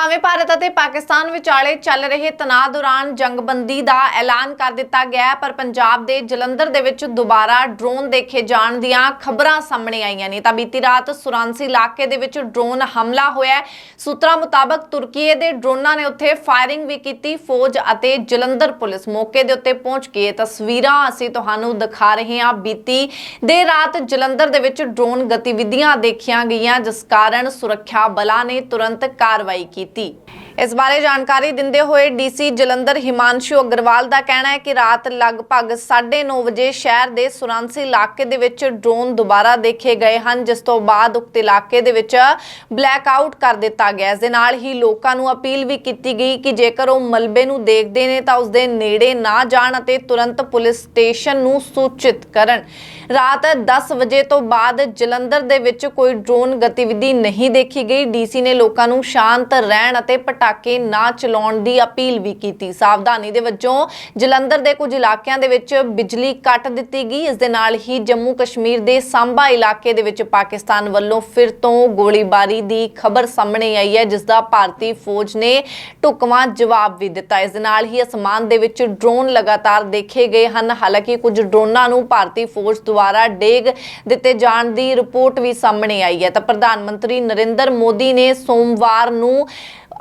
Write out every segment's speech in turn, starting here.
ਭਾਵੇਂ ਭਾਰਤ ਅਤੇ ਪਾਕਿਸਤਾਨ ਵਿਚਾਲੇ ਚੱਲ ਰਹੇ ਤਣਾਅ ਦੌਰਾਨ ਜੰਗਬੰਦੀ ਦਾ ਐਲਾਨ ਕਰ ਦਿੱਤਾ ਗਿਆ ਪਰ ਪੰਜਾਬ ਦੇ ਜਲੰਧਰ ਦੇ ਵਿੱਚ ਦੁਬਾਰਾ ਡਰੋਨ ਦੇਖੇ ਜਾਣ ਦੀਆਂ ਖਬਰਾਂ ਸਾਹਮਣੇ ਆਈਆਂ ਨੇ। ਤਾਂ ਬੀਤੀ ਰਾਤ ਸੁਰਾਂਸੀ ਇਲਾਕੇ ਦੇ ਵਿੱਚ ਡਰੋਨ ਹਮਲਾ ਹੋਇਆ ਸੂਤਰਾਂ ਮੁਤਾਬਕ ਤੁਰਕੀਏ ਦੇ ਡਰੋਨਾਂ ਨੇ ਉੱਥੇ ਫਾਇਰਿੰਗ ਵੀ ਕੀਤੀ। ਫੌਜ ਅਤੇ ਜਲੰਧਰ ਪੁਲਿਸ ਮੌਕੇ ਦੇ ਉੱਤੇ ਪਹੁੰਚ ਕੇ ਤਸਵੀਰਾਂ ਅਸੀਂ ਤੁਹਾਨੂੰ ਦਿਖਾ ਰਹੇ ਹਾਂ। ਬੀਤੀ ਦੇ ਰਾਤ ਜਲੰਧਰ ਦੇ ਵਿੱਚ ਡਰੋਨ ਗਤੀਵਿਧੀਆਂ ਦੇਖੀਆਂ ਗਈਆਂ, ਜਿਸ ਕਾਰਨ ਸੁਰੱਖਿਆ ਬਲਾਂ ਨੇ ਤੁਰੰਤ ਕਾਰਵਾਈ ਕੀਤੀ। ਇਸ ਬਾਰੇ ਜਾਣਕਾਰੀ ਦਿੰਦੇ ਹੋਏ ਡੀਸੀ ਜਲੰਧਰ ਹਿਮਾਂਸ਼ੂ ਅਗਰਵਾਲ ਦਾ ਕਹਿਣਾ ਹੈ ਕਿ ਰਾਤ ਲਗਭਗ 9:30 ਵਜੇ ਸ਼ਹਿਰ ਦੇ ਸੁਰਾਂਸੀ ਇਲਾਕੇ ਦੇ ਵਿੱਚ ਡਰੋਨ ਦੁਬਾਰਾ ਦੇਖੇ ਗਏ ਹਨ, ਜਿਸ ਤੋਂ ਬਾਅਦ ਉਕਤ ਇਲਾਕੇ ਦੇ ਵਿੱਚ ਬਲੈਕ ਆਊਟ ਕਰ ਦਿੱਤਾ ਗਿਆ ਇਸ ਦੇ ਨਾਲ ਹੀ ਲੋਕਾਂ ਨੂੰ ਅਪੀਲ ਵੀ ਕੀਤੀ ਗਈ ਕਿ ਜੇਕਰ ਉਹ ਮਲਬੇ ਨੂੰ ਦੇਖਦੇ ਨੇ ਤਾਂ ਉਸ ਦੇ ਨੇੜੇ ਨਾ ਜਾਣ ਅਤੇ ਤੁਰੰਤ ਪੁਲਿਸ ਸਟੇਸ਼ਨ ਨੂੰ ਸੂਚਿਤ ਕਰਨ। ਰਾਤ 10 ਵਜੇ ਤੋਂ ਬਾਅਦ ਜਲੰਧਰ ਦੇ ਵਿੱਚ ਕੋਈ ਡਰੋਨ ਗਤੀਵਿਧੀ ਨਹੀਂ ਦੇਖੀ ਗਈ। ਡੀਸੀ ਨੇ ਲੋਕਾਂ ਨੂੰ ਸ਼ਾਂਤ ਰਹਿਣ ਅਤੇ ਪਟਾਕੇ ਨਾ ਚਲਾਉਣ ਦੀ ਅਪੀਲ ਵੀ ਕੀਤੀ। ਸਾਵਧਾਨੀ ਦੇ ਵਜੋਂ ਜਲੰਧਰ ਦੇ ਕੁਝ ਇਲਾਕਿਆਂ ਦੇ ਵਿੱਚ ਬਿਜਲੀ ਕੱਟ ਦਿੱਤੀ ਗਈ। ਇਸ ਦੇ ਨਾਲ ਹੀ ਜੰਮੂ ਕਸ਼ਮੀਰ ਦੇ ਸਾਂਬਾ ਇਲਾਕੇ ਦੇ ਵਿੱਚ ਪਾਕਿਸਤਾਨ ਵੱਲੋਂ ਫਿਰ ਤੋਂ ਗੋਲੀਬਾਰੀ ਦੀ ਖਬਰ ਸਾਹਮਣੇ ਆਈ ਹੈ, ਜਿਸ ਦਾ ਭਾਰਤੀ ਫੌਜ ਨੇ ਢੁਕਵਾਂ ਜਵਾਬ ਵੀ ਦਿੱਤਾ। ਇਸ ਦੇ ਨਾਲ ਹੀ ਅਸਮਾਨ ਦੇ ਵਿੱਚ ਡਰੋਨ ਲਗਾਤਾਰ ਦੇਖੇ ਗਏ ਹਨ। ਹਾਲਾਂਕਿ ਕੁਝ ਡਰੋਨਾਂ ਨੂੰ ਭਾਰਤੀ ਫੌਜ ਦੁਆਰਾ ਡੇਗ ਦਿੱਤੇ ਜਾਣ ਦੀ ਰਿਪੋਰਟ ਵੀ ਸਾਹਮਣੇ ਆਈ ਹੈ। ਤਾਂ ਪ੍ਰਧਾਨ ਮੰਤਰੀ ਨਰਿੰਦਰ ਮੋਦੀ ਨੇ ਸੋਮਵਾਰ ਨੂੰ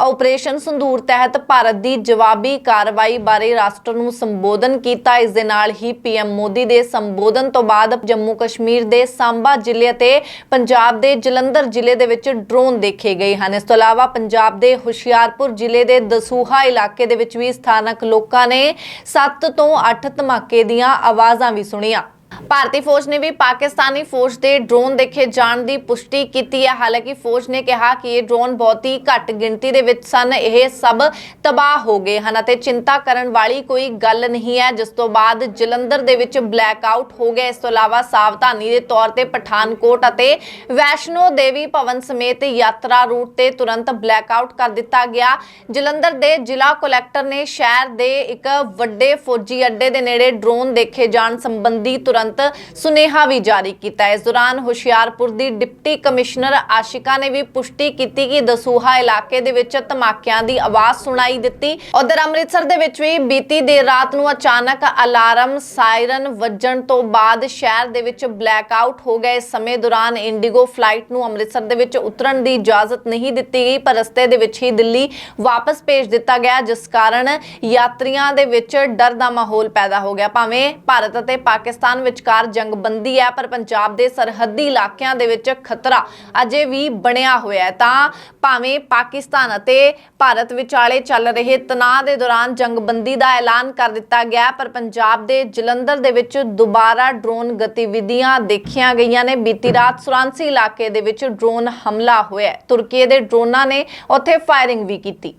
ਆਪਰੇਸ਼ਨ ਸੰਦੂਰ ਤਹਿਤ ਭਾਰਤ ਦੀ ਜਵਾਬੀ ਕਾਰਵਾਈ ਬਾਰੇ ਰਾਸ਼ਟਰ ਨੂੰ ਸੰਬੋਧਨ ਕੀਤਾ। ਇਸ ਦੇ ਨਾਲ ਹੀ ਪੀਐਮ ਮੋਦੀ ਦੇ ਸੰਬੋਧਨ ਤੋਂ ਬਾਅਦ ਜੰਮੂ ਕਸ਼ਮੀਰ ਦੇ ਸਾਂਬਾ ਜ਼ਿਲ੍ਹੇ ਤੇ ਪੰਜਾਬ ਦੇ ਜਲੰਧਰ ਜ਼ਿਲ੍ਹੇ ਦੇ ਵਿੱਚ ਡਰੋਨ ਦੇਖੇ ਗਏ ਹਨ। ਇਸ ਤੋਂ ਇਲਾਵਾ ਪੰਜਾਬ ਦੇ ਹੁਸ਼ਿਆਰਪੁਰ ਜ਼ਿਲ੍ਹੇ ਦੇ ਦਸੂਹਾ ਇਲਾਕੇ ਦੇ ਵਿੱਚ ਵੀ ਸਥਾਨਕ ਲੋਕਾਂ ਨੇ 7 ਤੋਂ 8 ਧਮਾਕੇ ਦੀਆਂ ਆਵਾਜ਼ਾਂ ਵੀ ਸੁਣੀਆਂ। ਭਾਰਤੀ ਫੌਜ ਨੇ ਵੀ ਪਾਕਿਸਤਾਨੀ ਫੌਜ ਦੇ ਡਰੋਨ ਦੇਖੇ ਜਾਣ ਦੀ ਪੁਸ਼ਟੀ ਕੀਤੀ ਹੈ। ਹਾਲਾਂਕਿ ਫੌਜ ਨੇ ਕਿਹਾ ਕਿ ਇਹ ਡਰੋਨ ਬਹੁਤ ਹੀ ਘੱਟ ਗਿਣਤੀ ਦੇ ਵਿੱਚ ਸਨ। ਇਹ ਸਭ ਤਬਾਹ ਹੋ ਗਏ ਹਨ ਅਤੇ ਚਿੰਤਾ ਕਰਨ ਵਾਲੀ ਕੋਈ ਗੱਲ ਨਹੀਂ ਹੈ। ਜਿਸ ਤੋਂ ਬਾਅਦ ਜਲੰਧਰ ਦੇ ਵਿੱਚ ਬਲੈਕ ਆਊਟ ਹੋ ਗਿਆ ਇਸ ਤੋਂ ਇਲਾਵਾ ਸਾਵਧਾਨੀ ਦੇ ਤੌਰ ਤੇ ਪਠਾਨਕੋਟ ਅਤੇ ਵੈਸ਼ਨੋ ਦੇਵੀ ਭਵਨ ਸਮੇਤ ਯਾਤਰਾ ਰੂਟ ਤੇ ਤੁਰੰਤ ਬਲੈਕ ਆਊਟ ਕਰ ਦਿੱਤਾ ਗਿਆ। ਜਲੰਧਰ ਦੇ ਜ਼ਿਲ੍ਹਾ ਕਲੈਕਟਰ ਨੇ ਸ਼ਹਿਰ ਦੇ ਇੱਕ ਵੱਡੇ ਫੌਜੀ ਅੱਡੇ ਦੇ ਨੇੜੇ ਡਰੋਨ ਦੇਖੇ ਜਾਣ ਸੰਬੰਧੀ ਤੁਰੰਤ ਸੁਨੇਹਾ ਵੀ ਜਾਰੀ ਕੀਤਾ। ਇਸ ਦੌਰਾਨ ਹੁਸ਼ਿਆਰਪੁਰ ਦੀ ਡਿਪਟੀ ਕਮਿਸ਼ਨਰ ਆਸ਼ਿਕਾ ਨੇ ਵੀ ਪੁਸ਼ਟੀ ਕੀਤੀ ਕਿ ਦਸੂਹਾ ਇਲਾਕੇ ਦੇ ਵਿੱਚ ਧਮਾਕਿਆਂ ਦੀ ਆਵਾਜ਼ ਸੁਣਾਈ ਦਿੱਤੀ। ਉਧਰ ਅੰਮ੍ਰਿਤਸਰ ਦੇ ਵਿੱਚ ਵੀ ਬੀਤੀ ਦੇਰ ਰਾਤ ਨੂੰ ਅਚਾਨਕ ਅਲਾਰਮ ਸਾਇਰਨ ਵੱਜਣ ਤੋਂ ਬਾਅਦ ਸ਼ਹਿਰ ਦੇ ਵਿੱਚ ਬਲੈਕ ਆਊਟ ਹੋ ਗਏ। ਇਸ ਸਮੇਂ ਦੌਰਾਨ ਇੰਡੀਗੋ ਫਲਾਈਟ ਨੂੰ ਅੰਮ੍ਰਿਤਸਰ ਦੇ ਵਿੱਚ ਉਤਰਨ ਦੀ ਇਜਾਜ਼ਤ ਨਹੀਂ ਦਿੱਤੀ ਗਈ, ਪਰ ਰਸਤੇ ਦੇ ਵਿੱਚ ਹੀ ਦਿੱਲੀ ਵਾਪਸ ਭੇਜ ਦਿੱਤਾ ਗਿਆ, ਜਿਸ ਕਾਰਨ ਯਾਤਰੀਆਂ ਦੇ ਵਿੱਚ ਡਰ ਦਾ ਮਾਹੌਲ ਪੈਦਾ ਹੋ ਗਿਆ। ਭਾਵੇਂ ਭਾਰਤ ਅਤੇ ਪਾਕਿਸਤਾਨ ਵਿਚਕਾਰ ਜੰਗਬੰਦੀ ਹੈ, ਪਰ ਪੰਜਾਬ ਦੇ ਸਰਹੱਦੀ ਇਲਾਕਿਆਂ ਦੇ ਵਿੱਚ ਖਤਰਾ ਅਜੇ ਵੀ ਬਣਿਆ ਹੋਇਆ ਹੈ। ਤਾਂ ਭਾਵੇਂ ਪਾਕਿਸਤਾਨ ਅਤੇ ਭਾਰਤ ਵਿਚਾਲੇ ਚੱਲ ਰਹੇ ਤਣਾਅ ਦੇ ਦੌਰਾਨ ਜੰਗਬੰਦੀ ਦਾ ਐਲਾਨ ਕਰ ਦਿੱਤਾ ਗਿਆ ਪਰ ਪੰਜਾਬ ਦੇ ਜਲੰਧਰ ਦੇ ਵਿੱਚ ਦੁਬਾਰਾ ਡਰੋਨ ਗਤੀਵਿਧੀਆਂ ਦੇਖੀਆਂ ਗਈਆਂ ਨੇ। ਬੀਤੀ ਰਾਤ ਸੁਰਾਂਸੀ ਇਲਾਕੇ ਦੇ ਵਿੱਚ ਡਰੋਨ ਹਮਲਾ ਹੋਇਆ ਹੈ। ਤੁਰਕੀ ਦੇ ਡਰੋਨਾਂ ਨੇ ਉੱਥੇ ਫਾਇਰਿੰਗ ਵੀ ਕੀਤੀ।